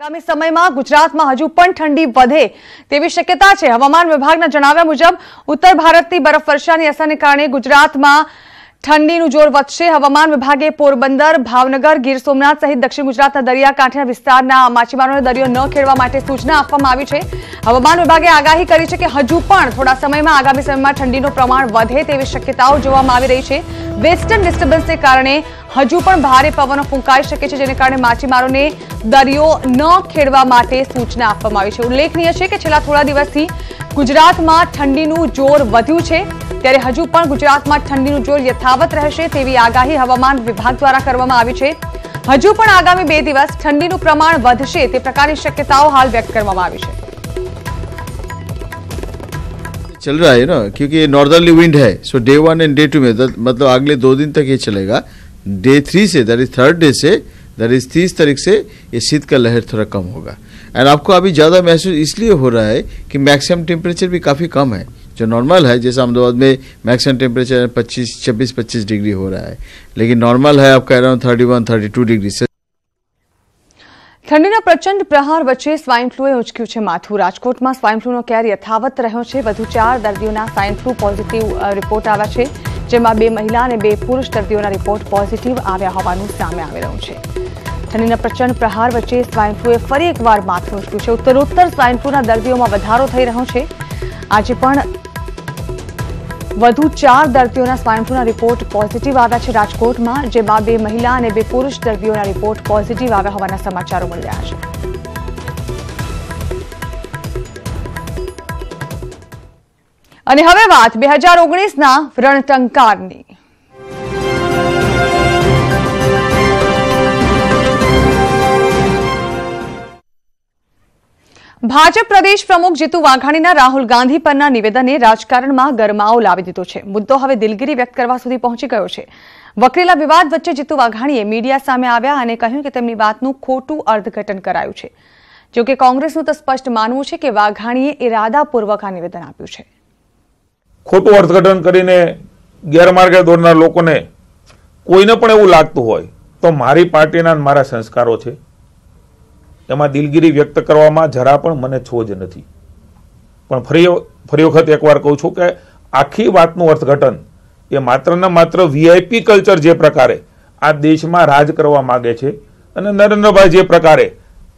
આગામી સમયમાં ગુજરાતમાં હજુ પણ ઠંડી વધે તેવી શક્યતા છે. હવામાન વિભાગના જણાવ્યા મુજબ, ઉત્તર ભારતની બરફવર્ષાની અસરને કારણે ગુજરાતમાં ઠંડીનું જોર વધશે. હવામાન વિભાગે પોરબંદર, ભાવનગર, ગીર સોમનાથ સહિત દક્ષિણ ગુજરાતના દરિયાકાંઠાના વિસ્તારના માછીમારોને દરિયો ન ખેડવા માટે સૂચના આપવામાં આવી છે. હવામાન વિભાગે આગાહી કરી છે કે હજુ પણ થોડા સમયમાં આગામી સમયમાં ઠંડીનું પ્રમાણ વધે તેવી શક્યતાઓ જોવામાં આવી રહી છે. વેસ્ટર્ન ડિસ્ટર્બન્સને કારણે હજુ પણ ભારે પવનો ફૂંકાઈ શકે છે જેને કારણે માછીમારોને દરિયો ન ખેડવા માટે સૂચના આપવામાં આવી છે ઉલ્લેખનીય છે કે છેલ્લા થોડા દિવસથી ગુજરાતમાં ઠંડીનું જોર વધ્યું છે ત્યારે હજુ પણ ગુજરાતમાં ઠંડીનું જોર યથાવત રહેશે તેવી આગાહી હવામાન વિભાગ દ્વારા કરવામાં આવી છે હજુ પણ આગામી બે દિવસ ઠંડીનું પ્રમાણ વધશે તે પ્રકારની શક્યતાઓ હાલ વ્યક્ત કરવામાં આવી છે चल रहा है ना क्योंकि ये नॉर्दर्ली विंड है so day one and day two में द- मतलब अगले दो दिन तक ये चलेगा डे थ्री से दैट इज थर्ड डे से दैट इज तीस तारीख से ये शीत का लहर थोड़ा कम होगा एंड आपको अभी ज़्यादा महसूस इसलिए हो रहा है कि मैक्सिमम टेम्परेचर भी काफ़ी कम है जो नॉर्मल है जैसे अहमदाबाद में मैक्सिमम टेम्परेचर पच्चीस छब्बीस पच्चीस डिग्री हो रहा है लेकिन नॉर्मल है आपका around thirty one thirty two degree से ઠંડીના પ્રચંડ પ્રહાર વચ્ચે સ્વાઇન ફ્લુએ ઉચક્યું છે માથું રાજકોટમાં સ્વાઇન ફ્લુનો કેર યથાવત રહ્યો છે વધુ ચાર દર્દીઓના સ્વાઇન ફ્લુ પોઝિટિવ અ, રિપોર્ટ આવ્યા છે જેમાં બે મહિલા અને બે પુરુષ દર્દીઓના રિપોર્ટ પોઝિટિવ આવ્યા હોવાનું સામે આવી રહ્યું છે. ઠંડીના પ્રચંડ પ્રહાર વચ્ચે સ્વાઇન ફ્લુએ ફરી એકવાર માથું ઉચક્યું છે. ઉત્તરોત્તર સ્વાઇન ફ્લુના દર્દીઓમાં વધારો થઈ રહ્યો છે. આજે પણ વધુ ચાર દર્દીઓના સ્વાઇન ફ્લુના રિપોર્ટ પોઝિટિવ આવ્યા છે રાજકોટમાં, જેમાં બે મહિલા અને બે પુરુષ દર્દીઓના રિપોર્ટ પોઝિટિવ આવ્યા હોવાના સમાચારો મળી રહ્યા છે. અને હવે વાત બે હજાર ઓગણીસના રણટંકારની. ભાજપ પ્રદેશ પ્રમુખ જીતુ વાઘાણીના રાહુલ ગાંધી પરના નિવેદને રાજકારણમાં ગરમાવો લાવી દીધો છે. મુદ્દો હવે દિલગીરી વ્યક્ત કરવા સુધી પહોંચી ગયો છે. વકરેલા વિવાદ વચ્ચે જીતુ વાઘાણીએ મીડિયા સામે આવ્યા અને કહ્યું કે તેમની વાતનું ખોટું અર્થઘટન કરાયું છે. જો કે કોંગ્રેસનું તો સ્પષ્ટ માનવું છે કે વાઘાણીએ ઇરાદાપૂર્વક આ નિવેદન આપ્યું છે. ખોટું અર્થઘટન કરીને ગેરમાર્ગે દોડનાર લોકોને કોઈને પણ એવું લાગતું હોય, તો મારી પાર્ટીના મારા સંસ્કારો છે. એમાં દિલગીરી વ્યક્ત કરવામાં જરા પણ મને છોજ નથી. પણ ફરી ફરી વખત એકવાર કહું છું કે આખી વાતનું અર્થઘટન એ માત્ર ને માત્ર વીઆઈપી કલ્ચર જે પ્રકારે આ દેશમાં રાજ કરવા માગે છે અને નરેન્દ્રભાઈ જે પ્રકારે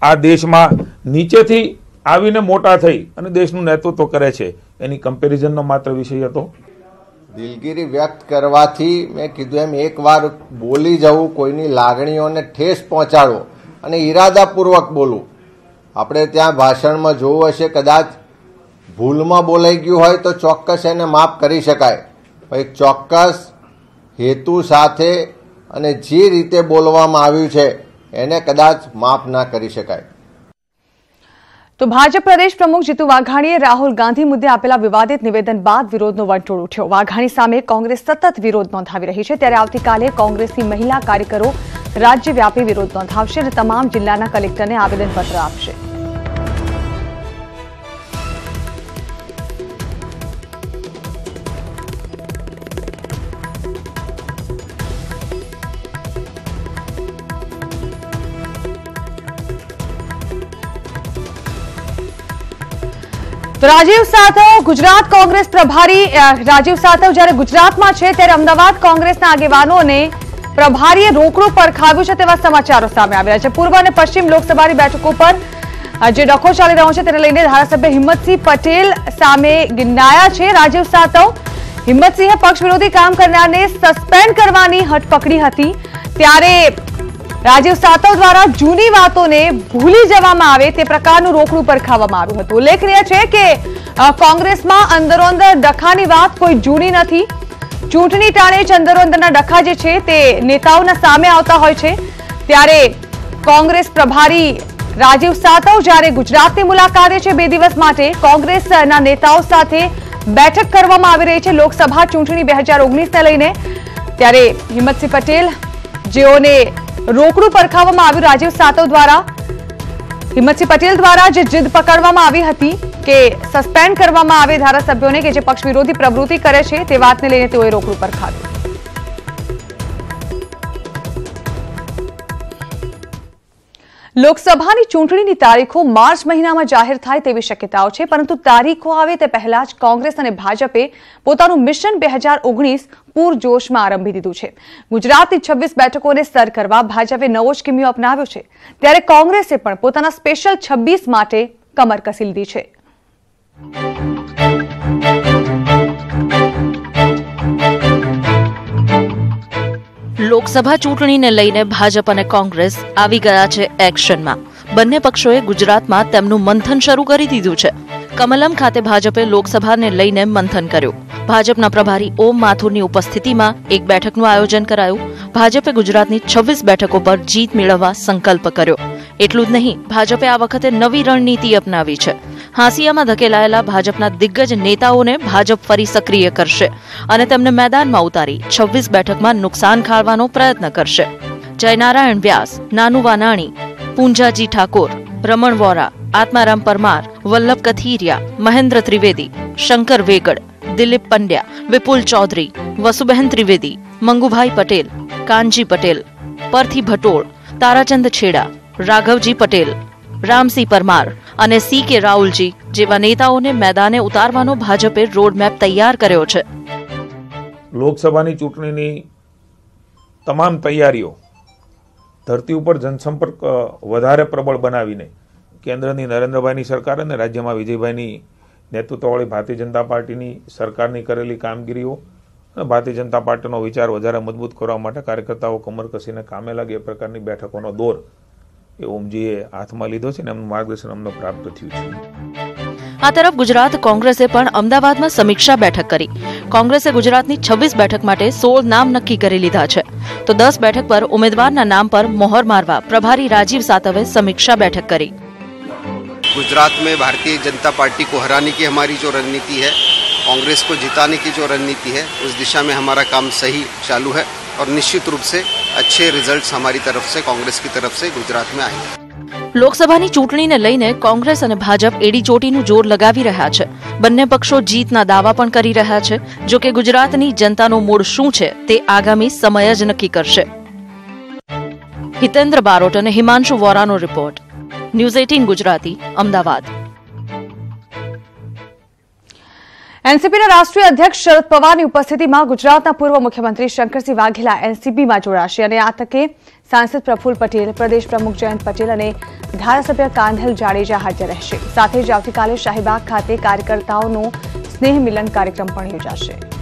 આ દેશમાં નીચેથી આવીને મોટા થઈ અને દેશનું નેતૃત્વ કરે છે. એની કમ્પેરિઝનનો માત્ર વિષય હતો. દિલગીરી વ્યક્ત કરવાથી મેં કીધું એમ એકવાર બોલી જવું, કોઈની લાગણીઓને ઠેસ પહોંચાડવો અને ઈરાદાપૂર્વક બોલવું. આપણે ત્યાં ભાષણમાં જોવું હશે, કદાચ ભૂલમાં બોલાઈ ગયું હોય તો ચોક્કસ એને માફ કરી શકાય. એક ચોક્કસ હેતુ સાથે અને જે રીતે બોલવામાં આવ્યું છે, એને કદાચ માફ ના કરી શકાય. તો ભાજપ પ્રદેશ પ્રમુખ જીતુ વાઘાણીએ રાહુલ ગાંધી મુદ્દે આપેલા વિવાદિત નિવેદન બાદ વિરોધનો વંટોળ ઉઠ્યો. વાઘાણી સામે કોંગ્રેસ સતત વિરોધ નોંધાવી રહી છે. ત્યારે આવતીકાલે કોંગ્રેસની મહિલા કાર્યકરો રાજ્યવ્યાપી વિરોધ નોંધાવશે અને તમામ જિલ્લાના કલેક્ટરને આવેદનપત્ર આપશે. તો રાજીવ સાતવ ગુજરાત કોંગ્રેસ પ્રભારી રાજીવ સાતવ જ્યારે ગુજરાતમાં છે ત્યારે અમદાવાદ કોંગ્રેસના આગેવાનોને પ્રભારીએ રોકડું પરખાવ્યું છે તેવા સમાચારો સામે આવી રહ્યા છે. પૂર્વ અને પશ્ચિમ લોકસભાની બેઠકો પર જે ડખો ચાલી રહ્યો છે તેને લઈને ધારાસભ્ય હિંમતસિંહ પટેલ સામે ગિનાયા છે. રાજીવ સાતવ હિંમતસિંહે પક્ષ વિરોધી કામ કરનારને સસ્પેન્ડ કરવાની હટ પકડી હતી. ત્યારે રાજીવ સાતવ દ્વારા જૂની વાતોને ભૂલી જવામાં આવે તે પ્રકારનું રોકડું પરખાવવામાં આવ્યું હતું. ઉલ્લેખનીય છે કે કોંગ્રેસમાં અંદરોઅંદર ડખાની વાત કોઈ જૂની નથી. ચૂંટણી ટાણે જ અંદરોઅંદરના ડખા જે છે તે નેતાઓના સામે આવતા હોય છે. ત્યારે કોંગ્રેસ પ્રભારી રાજીવ સાતવ જ્યારે ગુજરાતની મુલાકાતે છે બે દિવસ માટે, કોંગ્રેસના નેતાઓ સાથે બેઠક કરવામાં આવી રહી છે લોકસભા ચૂંટણી બે હજાર ઓગણીસને લઈને. ત્યારે હિંમતસિંહ પટેલ જેઓને રોકડું પરખાવવામાં આવ્યું રાજીવ સાતવ દ્વારા. હિંમતસિંહ પટેલ દ્વારા જે જીદ પકડવામાં આવી હતી કે સસ્પેન્ડ કરવામાં આવે ધારાસભ્યોને કે જે પક્ષ વિરોધી પ્રવૃત્તિ કરે છે તે વાતને લઈને તેઓએ રોકડું પરખાવ્યું. લોકસભાની ચૂંટણીની તારીખો માર્ચ મહિનામાં જાહેર થાય તેવી શક્યતાઓ છે, પરંતુ તારીખો આવે તે પહેલા જ કોંગ્રેસ અને ભાજપે પોતાનું મિશન બે હજાર ઓગણીસ પૂરજોશમાં આરંભી દીધું છે. ગુજરાતની છવ્વીસ બેઠકોને સર કરવા ભાજપે નવો જ કિમિયો અપનાવ્યો છે. ત્યારે કોંગ્રેસે પણ પોતાના સ્પેશિયલ છવ્વીસ માટે કમર કસી લીધી છે. લોકસભા ચૂંટણીને લઈને ભાજપ અને કોંગ્રેસ આવી ગયા છે એક્શનમાં. બંને પક્ષોએ ગુજરાતમાં તેમનું મંથન શરૂ કરી દીધું છે. કમલમ ખાતે ભાજપે લોકસભાને લઈને મંથન કર્યું. ભાજપના પ્રભારી ઓમ માથુરની ઉપસ્થિતિમાં એક બેઠકનું આયોજન કરાયું. ભાજપે ગુજરાતની છવ્વીસ બેઠકો પર જીત મેળવવા સંકલ્પ કર્યો. એટલું જ નહીં, ભાજપે આ વખતે નવી રણનીતિ અપનાવી છે. હાંસિયામાં ધકેલાયેલા ભાજપના દિગ્ગજ નેતાઓને ભાજપ ફરી સક્રિય કરશે અને તેમને મેદાનમાં ઉતારી છવ્વીસ બેઠકમાં નુકસાન ખાળવાનો પ્રયત્ન કરશે. જયનારાયણ વ્યાસ, નાનુ વાનાણી, પૂંજાજી ઠાકોર, રમણ વોરા, આત્મારામ પરમાર, વલ્લભ કથિરિયા, મહેન્દ્ર ત્રિવેદી, શંકર વેગડ, દિલીપ પંડ્યા, વિપુલ ચૌધરી, વસુબહેન ત્રિવેદી, મંગુભાઈ પટેલ, કાનજી પટેલ, પરથી ભટોળ, તારાચંદ છેડા, રાઘવજી પટેલ રામસિંહ પરમાર અને સી કે રાહુલજી જેવા નેતાઓને મેદાને ઉતારવાનો ભાજપે રોડમેપ તૈયાર કર્યો છે. લોકસભાની ચૂંટણીની તમામ તૈયારીઓ ધરતી ઉપર જનસંપર્ક વધારે પ્રબળ બનાવીને કેન્દ્રની નરેન્દ્રભાઈની સરકાર અને રાજ્યમાં વિજયભાઈની નેતૃત્વવાળી ભારતીય જનતા પાર્ટીની સરકારની કરેલી કામગીરીઓ અને ભારતીય જનતા પાર્ટીનો વિચાર વધારે મજબૂત કરવા માટે કાર્યકર્તાઓ કમર કસીને કામે લાગે એ પ્રકારની બેઠકોનો દોર ઓમજીએ હાથમાં લીધો છે ને એમનું માર્ગદર્શન અમને પ્રાપ્ત થયું છે આ તરફ ગુજરાત કોંગ્રેસે પણ અમદાવાદમાં સમીક્ષા બેઠક કરી કોંગ્રેસે ગુજરાતની છવ્વીસ બેઠક માટે સોળ નામ નક્કી કરી લીધા છે તો દસ બેઠક પર ઉમેદવારના નામ પર મોહર મારવા પ્રભારી રાજીવ સાતવે સમીક્ષા બેઠક કરી गुजरात में भारतीय जनता पार्टी को हराने की हमारी जो रणनीति है कांग्रेस को जिताने की जो रणनीति है उस दिशा में हमारा काम सही चालू है और निश्चित रूप से अच्छे रिजल्ट्स हमारी तरफ से कांग्रेस की तरफ से गुजरात में आएंगे લોકસભાની ચૂંટણીને લઈને કોંગ્રેસ અને ભાજપ એડી ચોટીનું જોર લગાવી રહ્યા છે બંને પક્ષો જીતના દાવા પણ કરી રહ્યા છે જો કે ગુજરાતની જનતાનો મૂળ શું છે તે આગામી સમય જ નક્કી કરશે હિતેન્દ્ર બારોટ અને Himanshu વોરાનો report news eighteen Gujarati Ahmedabad એનસીપીના રાષ્ટ્રીય અધ્યક્ષ શરદ પવારની ઉપસ્થિતિમાં ગુજરાતના પૂર્વ મુખ્યમંત્રી શંકરસિંહ વાઘેલા એનસીપીમાં જોડાશે અને આ તકે સાંસદ પ્રફુલ્લ પટેલ, પ્રદેશ પ્રમુખ જયંત પટેલ અને ધારાસભ્ય કાંધલ જાડેજા હાજર રહેશે. સાથે જ આવતીકાલે શાહીબાગ ખાતે કાર્યકર્તાઓનો સ્નેહ મિલન કાર્યક્રમ પણ યોજાશે.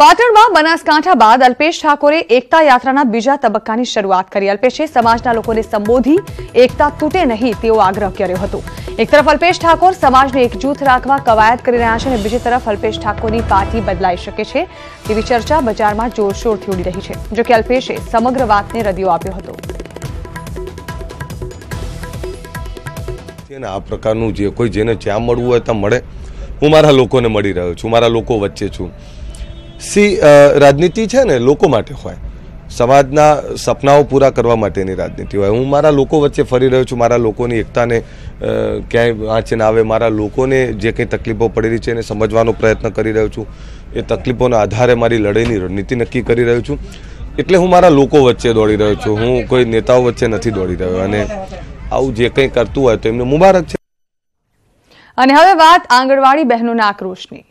પાટણમાં બનાસકાંઠા બાદ અલ્પેશ ઠાકોરે એકતા યાત્રાના બીજા તબક્કાની શરૂઆત કરી. અલ્પેશે સમાજના લોકોને સંબોધી એકતા તૂટે નહીં તેવો આગ્રહ કર્યો હતો. એક તરફ અલ્પેશ ઠાકોર સમાજને એકજૂથ રાખવા કવાયત કરી રહ્યા છે અને બીજી તરફ અલ્પેશ ઠાકોરની પાર્ટી બદલાઈ શકે છે તેવી ચર્ચા બજારમાં જોરશોરથી ઉડી રહી છે જોકે અલ્પેશે સમગ્ર વાતને રદિયો આપ્યો હતો. આ પ્રકારનું જે કોઈ જેને જ્યાં મળવું હોય ત્યાં મળે. હું મારા લોકોને મળી રહ્યો છું, મારા લોકો વચ્ચે છું. સી રાજનીતિ છે ને લોકો માટે હોય. સમાજના સપનાઓ પૂરા કરવા માટેની રાજનીતિ હોય. હું મારા લોકો વચ્ચે ફરી રહ્યો છું. મારા લોકોની એકતાને ક્યાંય આંચે ના આવે. મારા લોકોને જે કંઈ તકલીફો પડેલી છે એને સમજવાનો પ્રયત્ન કરી રહ્યો છું. એ તકલીફોના આધારે મારી લડાઈની રણનીતિ નક્કી કરી રહ્યો છું. એટલે હું મારા લોકો વચ્ચે દોડી રહ્યો છું. હું કોઈ નેતાઓ વચ્ચે નથી દોડી રહ્યો. અને આવું જે કંઈ કરતું હોય તો એમને મુબારક છે. અને હવે વાત આંગણવાડી બહેનોના આક્રોશની.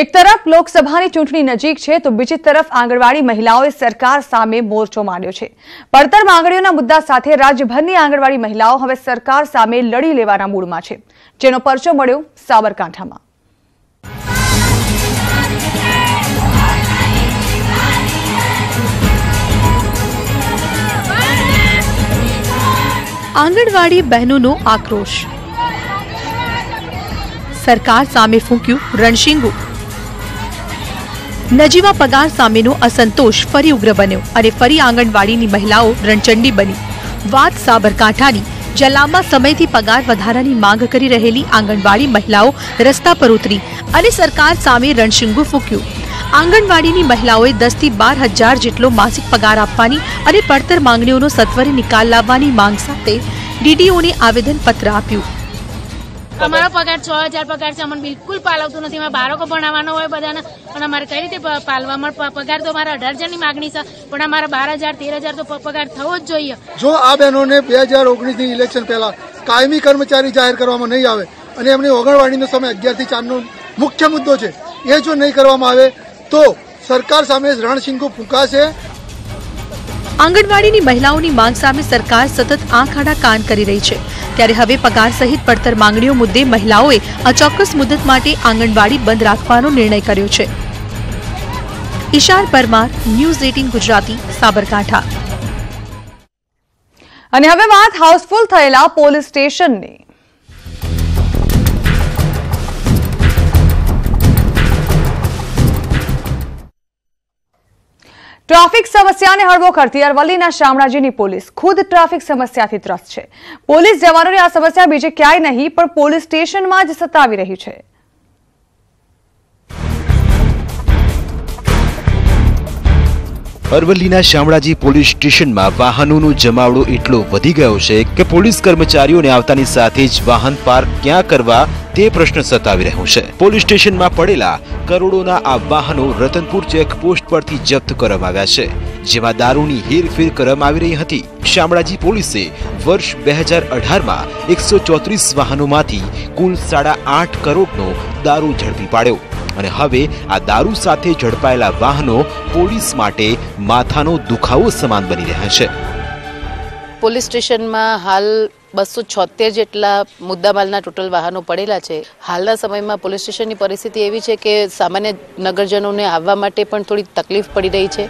એક તરફ લોકસભાની ચૂંટણી નજીક છે, તો બીજી તરફ આંગણવાડી મહિલાઓએ સરકાર સામે મોરચો માંડ્યો છે. પડતર માંગણીઓના મુદ્દા સાથે રાજ્યભરની આંગણવાડી મહિલાઓ હવે સરકાર સામે લડી લેવાના મૂડમાં છે. જેનો પરચો મળ્યો સાબરકાંઠામાં. આંગણવાડી બહેનોનો આક્રોશ. સરકાર સામે ફૂંક્યું રણશીંગું. નજીવા પગાર સામેનો અસંતોષ ફરી ઉગ્ર બન્યો અને ફરી આંગણવાડીની મહિલાઓ રણચંડી બની. વાત સાબરકાંઠાની, જ્યાં સમયથી પગાર વધારાની માંગ કરી રહેલી આંગણવાડી મહિલાઓ રસ્તા પર ઉતરી અને સરકાર સામે રણશીંગુ ફૂંક્યું. આંગણવાડીની મહિલાઓએ દસથી બાર હજાર જેટલો માસિક પગાર આપવાની અને પડતર માંગણીઓનો સત્વરે નિકાલ લાવવાની માંગ સાથે ડીડીઓને આવેદનપત્ર આપ્યું. અમારો પગાર છ હજાર પગાર છે અમને બિલકુલ પાલવતું નથી. અમારે બાળકો ભણાવવાનો હોય બધાને અને અમારે કઈ રીતે પાલવા અમારો પગાર તો અમારા અઢાર હજારની માગણી છે પણ અમારા બાર હજાર તેર હજાર તો પગાર થવો જ જોઈએ. જો આ બહેનોને બે હજાર ઓગણીસની ઇલેક્શન પહેલા કાયમી કર્મચારી જાહેર કરવામાં નહીં આવે અને એમની ઓગણવાડીનો સમય અગિયારથી ચારનો મુખ્ય મુદ્દો છે એ જો નહીં કરવામાં આવે તો સરકાર સામે રણશીંગો ફૂંકાશે આંગણવાડીની મહિલાઓની માંગ સામે સરકાર સતત આંખ આડા કાન કરી રહી છે. ત્યારે હવે પગાર સહિત પડતર માંગણીઓ મુદ્દે મહિલાઓએ અચોક્કસ મુદત માટે આંગણવાડી બંધ રાખવાનો નિર્ણય કર્યો છે. Ishar Parmar, news eighteen Gujarati, Sabarkantha. અને હવે વાત હાઉસફુલ થયેલા પોલીસ સ્ટેશનની. ટ્રાફિક સમસ્યાને હળવો કરતી અરવલ્લીના શામળાજીની પોલીસ. ખુદ ટ્રાફિક સમસ્યાથી ત્રસ્ત છે. પોલીસ જવાનોને આ સમસ્યા બીજે ક્યાંય નહીં, પણ પોલીસ સ્ટેશનમાં જ સતાવી રહી છે. અરવલ્લીના શામળાજી પોલીસ સ્ટેશનમાં વાહનોનો જમાવડો એટલો વધી ગયો છે કે પોલીસ કર્મચારીઓને આવતાની સાથે જ વાહન પાર્ક ક્યાં કરવા તે પ્રશ્ન સતાવી રહ્યો છે. પોલીસ સ્ટેશનમાં પડેલા કરોડોના આ વાહનો રતનપુર ચેકપોસ્ટ પરથી જપ્ત કરવામાં આવ્યા છે. જેમાં દારૂની હેરફેર કરવામાં આવી રહી હતી. શામળાજી પોલીસે વર્ષ બે હજાર અઢારમાં એકસો ચોત્રીસ વાહનોમાંથી કુલ સાડા આઠ કરોડનો દારૂ ઝડપી પાડ્યો. અને હવે આ દારૂ સાથે ઝડપાયેલા વાહનો પોલીસ માટે માથાનો દુખાવો સમાન બની રહ્યા છે. પોલીસ સ્ટેશનમાં હાલ બસો છોતેર જેટલા મુદ્દામાલના ટોટલ વાહનો પડેલા છે. હાલના સમયમાં પોલીસ સ્ટેશનની પરિસ્થિતિ એવી છે કે સામાન્ય નગરજનોને આવવા માટે પણ થોડી તકલીફ પડી રહી છે.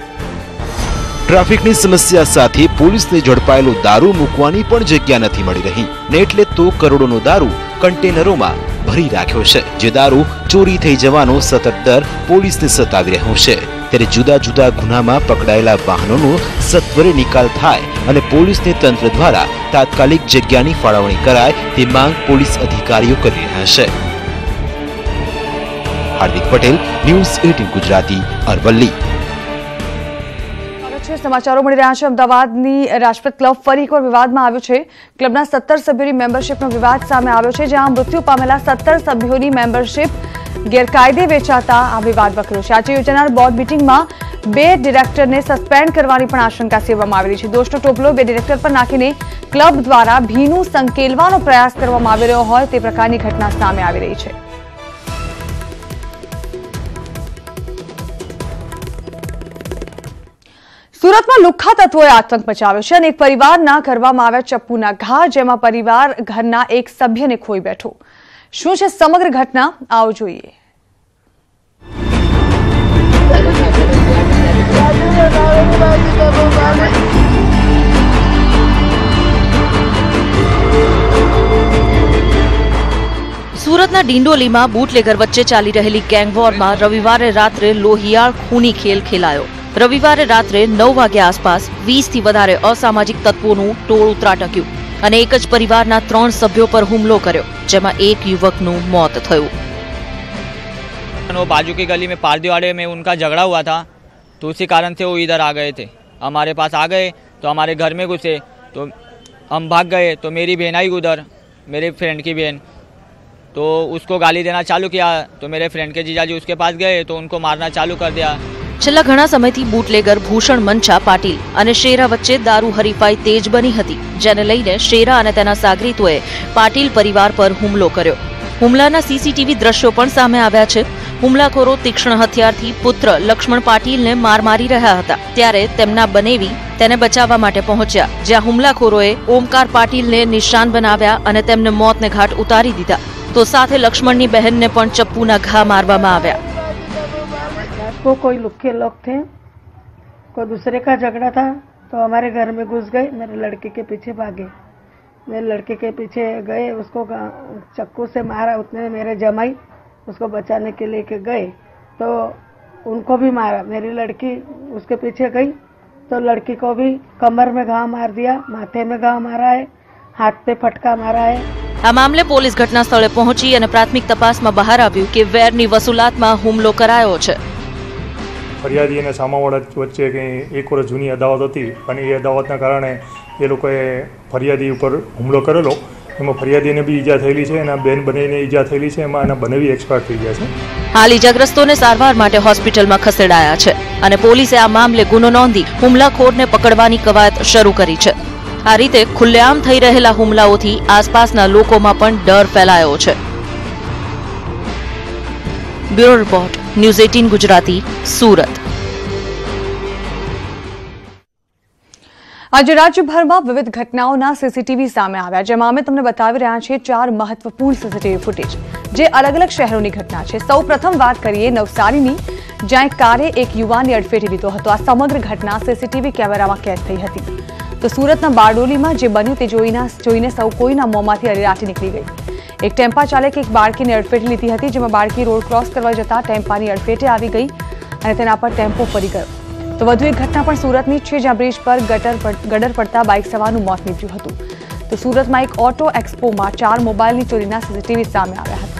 ટ્રાફિકની સમસ્યા સાથે પોલીસને ઝડપાયેલો દારૂ મૂકવાની પણ જગ્યા નથી મળી રહી. ને એટલે તો કરોડોનો દારૂ કન્ટેનરોમાં ભરી રાખ્યો છે, જે દારૂ ચોરી થઈ જવાનો સતત ડર પોલીસને સતાવી રહ્યો છે. ત્યારે જુદા જુદા ગુનામાં પકડાયેલા વાહનોનો સત્વરે નિકાલ થાય અને પોલીસને તંત્ર દ્વારા તાત્કાલિક જગ્યાની ફાળવણી કરાય તે માંગ પોલીસ અધિકારીઓ કરી રહ્યા છે. Hardik Patel, news eighteen Gujarati, Aravalli. છે. સમાચારો મળી રહ્યા છે. અમદાવાદની રાજપથ ક્લબ ફરી એકવાર વિવાદમાં આવ્યો છે. ક્લબના સત્તર સભ્યોની મેમ્બરશીપનો વિવાદ સામે આવ્યો છે, જ્યાં મૃત્યુ પામેલા સત્તર સભ્યોની મેમ્બરશીપ ગેરકાયદે વેચાતા આ વિવાદ વકર્યો છે. આજે યોજાનાર બોર્ડ મિટિંગમાં બે ડિરેક્ટરને સસ્પેન્ડ કરવાની પણ આશંકા સેવવામાં આવી રહી છે. દોષનો ટોપલો બે ડિરેક્ટર પર નાખીને ક્લબ દ્વારા ભીનું સંકેલવાનો પ્રયાસ કરવામાં આવી રહ્યો હોય તે પ્રકારની ઘટના સામે આવી રહી છે. સુરતમાં લુખ્ખા તત્વોએ આતંક મચાવ્યો છે અને એક પરિવારના કરવામાં આવ્યા ચપ્પુના ઘા, જેમાં પરિવાર ઘરના એક સભ્યને ખોઈ બેઠો. શું છે સમગ્ર ઘટના? આવો જોઈએ. સુરતના ડિંડોલીમાં બુટલેગર વચ્ચે ચાલી રહેલી ગેંગવોરમાં રવિવારે રાત્રે લોહિયાળ, ખૂની ખેલ ખેલાયો. રવિવારે રાત્રે નવ વાગ્યા આસપાસ વીસ થી વધારે અસામાજિક તત્વોનું ટોળું ત્રાટક્યું અને એક જ પરિવારના ત્રણ સભ્યો પર હુમલો કર્યો જેમાં એક યુવકનું મોત થયું वो बाजू की गली में पारदीवाड़े में उनका झगड़ा हुआ था तो उसी कारण से वो इधर आ गए थे हमारे पास आ गए तो हमारे घर में घुसे तो हम भाग गए तो मेरी बहन आई उधर मेरे फ्रेंड की बहन तो उसको गाली देना चालू किया तो मेरे फ्रेंड के जीजाजी उसके पास गए तो उनको मारना चालू कर दिया છેલ્લા ઘણા સમયથી બુટલેગર, ભૂષણ મંછા પાટીલ અને શેરા વચ્ચે દારૂ હરીફાઈ તેજ બની હતી, જેને લઈને શેરા અને તેના સાગરીતોએ પાટીલ પરિવાર પર હુમલો કર્યો. હુમલાના સીસીટીવી દ્રશ્યો પણ સામે આવ્યા છે. હુમલાખોરો તીક્ષ્ણ હથિયારથી પુત્ર લક્ષ્મણ પાટીલને માર મારી રહ્યા હતા, ત્યારે તેમના બનેવી તેને બચાવવા માટે પહોંચ્યા, જ્યાં હુમલાખોરોએ ઓમકાર પાટીલને નિશાન બનાવ્યા અને તેમને મોતને ઘાટ ઉતારી દીધા. તો સાથે લક્ષ્મણની બહેનને પણ ચપ્પુના ઘા મારવામાં આવ્યા. रात को कोई लुखे लोग थे कोई दूसरे का झगड़ा था तो हमारे घर में घुस गए मेरे लड़के के पीछे भागे मेरे लड़के के पीछे गए उसको गा- चक्कू से मारा उतने में मेरे जमाई उसको बचाने के लिए के गए तो उनको भी मारा मेरी लड़की उसके पीछे गई तो लड़की को भी कमर में घाव मार दिया माथे में घाव मारा है हाथ पे फटका मारा है આ મામલે પોલીસ ઘટના સ્થળે પહોંચી અને પ્રાથમિક તપાસમાં બહાર આવ્યું કે વેરની વસૂલાતમાં હુમલો કરાયો છે ફરિયાદી અને સામાવાળા વચ્ચે કંઈ એક વર્ષ જૂની અદાવત હતી અને એ અદાવતના કારણે એ લોકોએ ફરિયાદી ઉપર હુમલો કરેલો. એમાં ફરિયાદીને બી ઈજા થયેલી છે એના બેન બનીને ઈજા થયેલી છે, એમાં એના બનેવી એક્સપાયર થઈ ગયા છે. હાલ ઈજાગ્રસ્તોને સારવાર માટે હોસ્પિટલમાં ખસેડાયા છે અને પોલીસે આ મામલે ગુનો નોંધી હુમલાખોરને પકડવાની કવાયત શરૂ કરી છે. આ રીતે ખુલ્લેઆમ થઈ રહેલા હુમલાઓથી આસપાસના લોકોમાં પણ ડર ફેલાયો છે. Bureau report, news eighteen Gujarati, Surat. આજે રાજ્યભરમાં વિવિધ ઘટનાઓના સીસીટીવી સામે આવ્યા, જેમાં અમે તમને બતાવી રહ્યા છીએ ચાર મહત્વપૂર્ણ સીસીટીવી ફૂટેજ, જે અલગ અલગ શહેરોની ઘટના છે. સૌ પ્રથમ વાત કરીએ નવસારીની, જ્યાં કારે એક યુવાનને અડફેટી લીધો હતો. આ સમગ્ર ઘટના સીસીટીવી કેમેરામાં કેદ થઈ હતી. તો સુરતના બારડોલીમાં જે બન્યું તે જોઈને જોઈને સૌ કોઈના મોંમાંથી અરેરાટી નીકળી ગઈ. એક ટેમ્પા ચાલકે એક બાળકીને અડફેટી લીધી હતી જેમાં બાળકી રોડ ક્રોસ કરવા જતા ટેમ્પાની અડફેટે આવી ગઈ અને તેના પર ટેમ્પો ફરી ગયો તો વધુ એક ઘટના પણ સુરતની જ છે જ્યાં બ્રિજ પર ગટર પર- ગડર પડતા બાઇક સવારનું મોત નીપજ્યું હતું. તો સુરતમાં એક ઓટો એક્સપોમાં ચાર મોબાઈલની ચોરીના સીસીટીવી સામે આવ્યા હતા.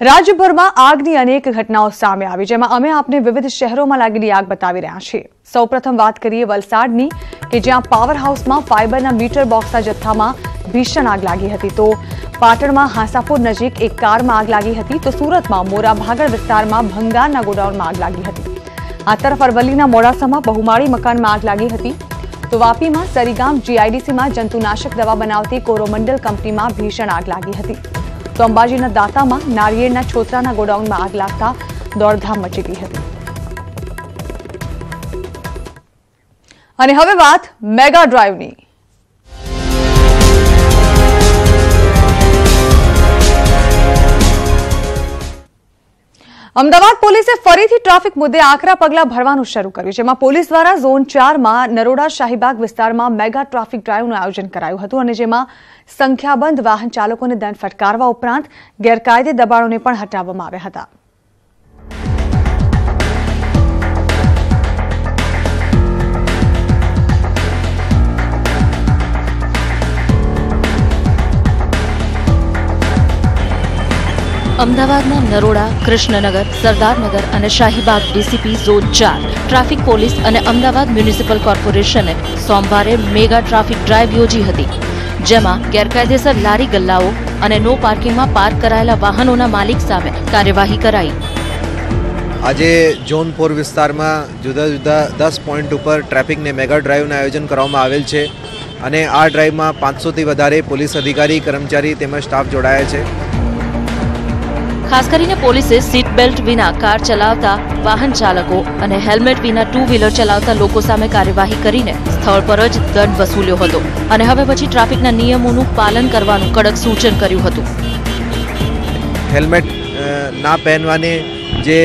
રાજ્યભરમાં આગની અનેક ઘટનાઓ સામે આવી, જેમાં અમે આપને વિવિધ શહેરોમાં લાગેલી આગ બતાવી રહ્યા છીએ. સૌપ્રથમ વાત કરીએ વલસાડની, કે જ્યાં પાવર હાઉસમાં ફાઇબરના મીટર બોક્સના જથ્થામાં ભીષણ આગ લાગી હતી. તો પાટણમાં હાંસાપુર નજીક એક કારમાં આગ લાગી હતી, તો સુરતમાં મોરા વિસ્તારમાં ભંગારના ગોડાઉનમાં આગ લાગી હતી. આ તરફ અરવલ્લીના મોડાસામાં બહુમાળી મકાનમાં આગ લાગી હતી. તો વાપીમાં સરીગામ જીઆઈડીસીમાં જંતુનાશક દવા બનાવતી કોરોમંડલ કંપનીમાં ભીષણ આગ લાગી હતી. તો અંબાજીના દાતામાં નારિયેળના છોતરાના ગોડાઉનમાં આગ લાગતા દોડધામ મચી ગઈ હતી. અને હવે વાત મેગા ડ્રાઈવની. અમદાવાદ પોલીસે ફરીથી ટ્રાફિક મુદ્દે આકરા પગલાં ભરવાનું શરૂ કર્યું, જેમાં પોલીસ દ્વારા ઝોન ચારમાં નરોડા શાહીબાગ વિસ્તારમાં મેગા ટ્રાફિક ડ્રાઈવનું આયોજન કરાયું હતું અને જેમાં સંખ્યાબંધ વાહન ચાલકોને દંડ ફટકારવા ઉપરાંત ગેરકાયદે દબાણોને પણ હટાવવામાં આવ્યા હતા. અમદાવાદના નરોડા, કૃષ્ણનગર, સરદારનગર અને શાહીબાગ ડીસીપી ઝોન ચાર ટ્રાફિક પોલીસ અને અમદાવાદ મ્યુનિસિપલ કોર્પોરેશને સોમવારે મેગા ટ્રાફિક ડ્રાઈવ યોજી હતી, જેમાં ગેરકાયદેસર લારી ગલ્લાઓ અને નો પાર્કિંગમાં પાર્ક કરાયેલા વાહનોના માલિક સામે કાર્યવાહી કરાઈ. આજે ઝોન ફોર વિસ્તારમાં જુદા જુદા દસ પોઈન્ટ ઉપર ટ્રાફિકને મેગા ડ્રાઈવનું આયોજન કરવામાં આવેલ છે અને આ ડ્રાઈવમાં પાંચસોથી વધારે પોલીસ અધિકારી, કર્મચારી તેમજ સ્ટાફ જોડાયા છે. ખાસ કરીને પોલીસે સીટ બેલ્ટ વિના કાર ચલાવતા વાહન ચાલકો અને હેલ્મેટ વિના ટુ વ્હીલર ચલાવતા લોકો સામે કાર્યવાહી કરીને સ્થળ પર જ દંડ વસૂલ્યો હતો. અને હવે પછી ટ્રાફિકના નિયમોનું પાલન કરવાનું કડક સૂચન કર્યું હતું. હેલ્મેટ ના પહેરવાને જે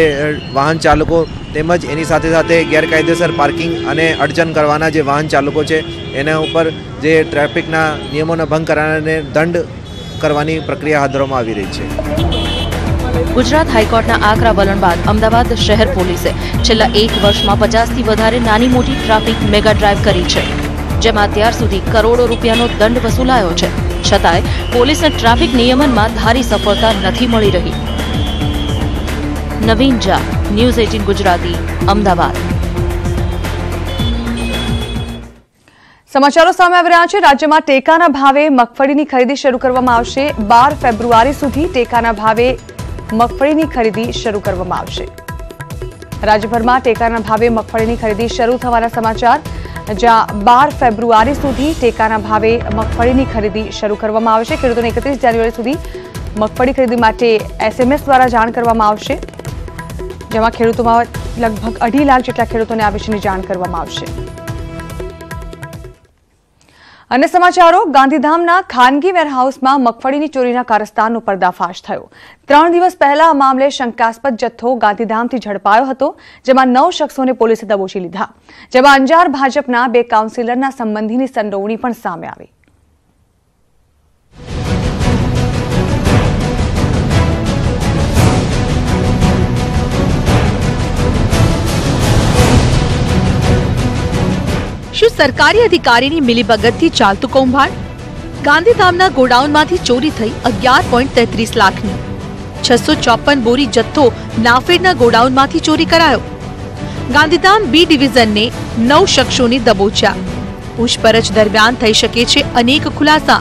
વાહન ચાલકો તેમજ એની સાથે સાથે ગેરકાયદેસર પાર્કિંગ અને અડચણ કરવાના જે વાહન ચાલકો છે, એના ઉપર જે ટ્રાફિકના નિયમોનો ભંગ કરવાને દંડ કરવાની પ્રક્રિયા હાથ આવી રહી છે. ગુજરાત હાઈકોર્ટના આકરા વલણ બાદ અમદાવાદ શહેર પોલીસે છેલ્લા એક વર્ષમાં પચાસથી વધારે નાની મોટી ટ્રાફિક મેગા ડ્રાઈવ કરી છે, જેમાં અત્યાર સુધી કરોડો રૂપિયાનો દંડ વસૂલાયો છે. છતાંય પોલીસને ટ્રાફિક નિયમનમાં ધારી સફળતા નથી મળી રહી. Naveen Jha, news eighteen Gujarati, Ahmedabad. સમાચારો સામે આવી રહ્યા છે. રાજ્યમાં ટેકાના ભાવે મગફળીની ખરીદી શરૂ કરવામાં આવશે. બાર ફેબ્રુઆરી સુધી ટેકાના ભાવે મગફળીની ખરીદી શરૂ કરવામાં આવશે. રાજ્યભરમાં ટેકાના ભાવે મગફળીની ખરીદી શરૂ થવાના સમાચાર. જ્યાં બાર ફેબ્રુઆરી સુધી ટેકાના ભાવે મગફળીની ખરીદી શરૂ કરવામાં આવશે. ખેડૂતોને એકત્રીસ જાન્યુઆરી સુધી મગફળી ખરીદી માટે એસએમએસ દ્વારા જાણ કરવામાં આવશે. જેમાં ખેડૂતોમાં લગભગ અઢી લાખ જેટલા ખેડૂતોને આ વિશેની જાણ કરવામાં આવશે. અને સમાચારો, ગાંધીધામના ખાનગી વેરહાઉસમાં મગફળીની ચોરીના કારસ્તાનનો પર્દાફાશ થયો. ત્રણ દિવસ પહેલા આ મામલે શંકાસ્પદ જથ્થો ગાંધીધામથી ઝડપાયો હતો, જેમાં નવ શખ્સોને પોલીસે દબોચી લીધા. જેમાં અંજાર ભાજપના બે કાઉન્સિલરના સંબંધીની સંડોવણી પણ સામે આવી. સરકારી અધિકારીની મિલીભગતથી ચાલતું કૌભાંડ? ગાંધીધામના ગોડાઉનમાંથી ચોરી થઈ અગિયાર પોઈન્ટ તેત્રીસ લાખની. છસો ચોપન બોરી જથ્થો નાફેડના ગોડાઉનમાંથી ચોરી કરાયો. ગાંધીધામ બી ડિવિઝનને નવ શખ્સોને દબોચ્યા. પૂછપરછ દરમિયાન થઈ શકે છે અનેક ખુલાસા.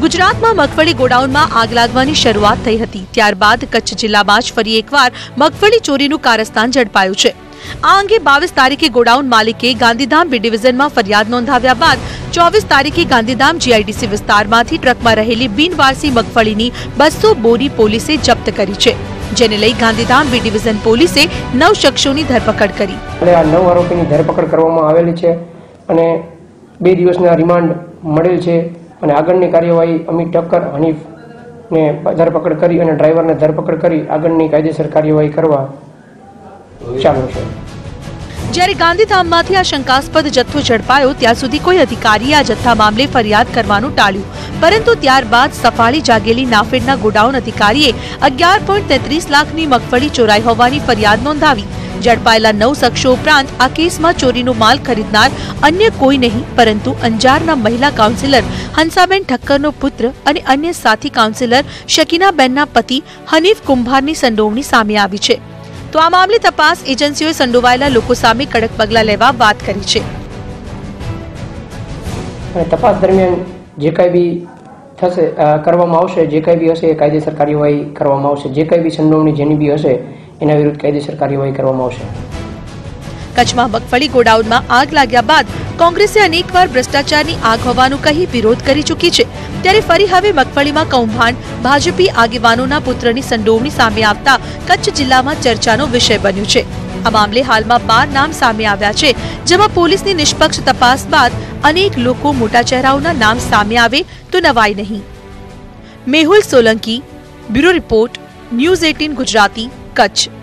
ગુજરાતમાં મગફળી ગોડાઉનમાં આગ લાગવાની શરૂઆત થઈ હતી. ત્યારબાદ કચ્છ જિલ્લામાં જ ફરી એકવાર મગફળી ચોરીનું કારસ્તાન ઝડપાયું છે. આ અંગે બાવીસ તારીખે ગોડાઉન માલિકે ગાંધીધામ બી ડિવિઝનમાં ફરિયાદ નોંધાવ્યા બાદ ચોવીસ તારીખે ગાંધીધામ જીઆઈડીસી વિસ્તારમાંથી ટ્રકમાં રહેલી બિનવારસી મગફળીની બસો બોરી પોલીસે જપ્ત કરી છે, જેને લઈ ગાંધીધામ બી ડિવિઝન પોલીસે નવ શખ્સોની ધરપકડ કરી. અને આ નવ આરોપીની ધરપકડ કરવામાં આવેલી છે અને બે દિવસના રિમાન્ડ મળેલ છે અને આગળની કાર્યવાહી અમિત ઠક્કર, હનીફને ધરપકડ કરી અને ડ્રાઈવરને ધરપકડ કરી આગળની કાયદેસર કાર્યવાહી કરવા જ્યારે ગાંધીધામમાંથી આ શંકાસ્પદ જથ્થો ઝડપાયો, ત્યાં સુધી કોઈ અધિકારીએ આ જથ્થા મામલે ફરિયાદ કરવાનું ટાળ્યું. પરંતુ ત્યારબાદ સફાળી જાગેલી નાફેડના ગોડાઉન અધિકારીએ અગિયાર પોઈન્ટ તેત્રીસ લાખની મગફળી ચોરાઈ હોવાની ફરિયાદ નોંધાવી. ઝડપાયેલા નવ શખ્સો ઉપરાંત આ કેસમાં ચોરીનો માલ ખરીદનાર અન્ય કોઈ નહીં, પરંતુ અંજારના મહિલા કાઉન્સિલર હંસાબેન ઠક્કરનો પુત્ર અને અન્ય સાથી કાઉન્સિલર શકીનાબેનના પતિ હનીફ કુંભારની સંડોવણી સામે આવી છે. તો આ મામલે તપાસ એજન્સીઓએ સંડોવાયેલા લોકો સામે કડક પગલાં લેવા વાત કરી છે. અને તપાસ દરમિયાન જે કાંઈ બી થશે કરવામાં આવશે જે કાંઈ બી હશે એ કાયદેસર કાર્યવાહી કરવામાં આવશે. જે કાંઈ બી સંડોવણી જેની બી હશે એના વિરુદ્ધ કાયદેસર કાર્યવાહી કરવામાં આવશે. કચ્છમાં મગફળી ગોડાઉનમાં આગ લાગ્યા બાદ કોંગ્રેસે અનેકવાર ભ્રષ્ટાચારની આગ હોવાનું કહી વિરોધ કરી ચૂકી છે. ત્યારે ફરી હવે મગફળીમાં કૌભાંડ. ભાજપી આગેવાનોના પુત્રની સંડોવણી સામે આવતા કચ્છ જિલ્લામાં ચર્ચાનો વિષય બન્યું છે. આ મામલે હાલમાં બાર નામ સામે આવ્યા છે, જેમાં પોલીસની નિષ્પક્ષ તપાસ બાદ અનેક લોકો મોટા ચહેરાઓના નામ સામે આવે તો નવાય નહીં. Mehul Solanki, bureau report, news eighteen Gujarati, Kutch.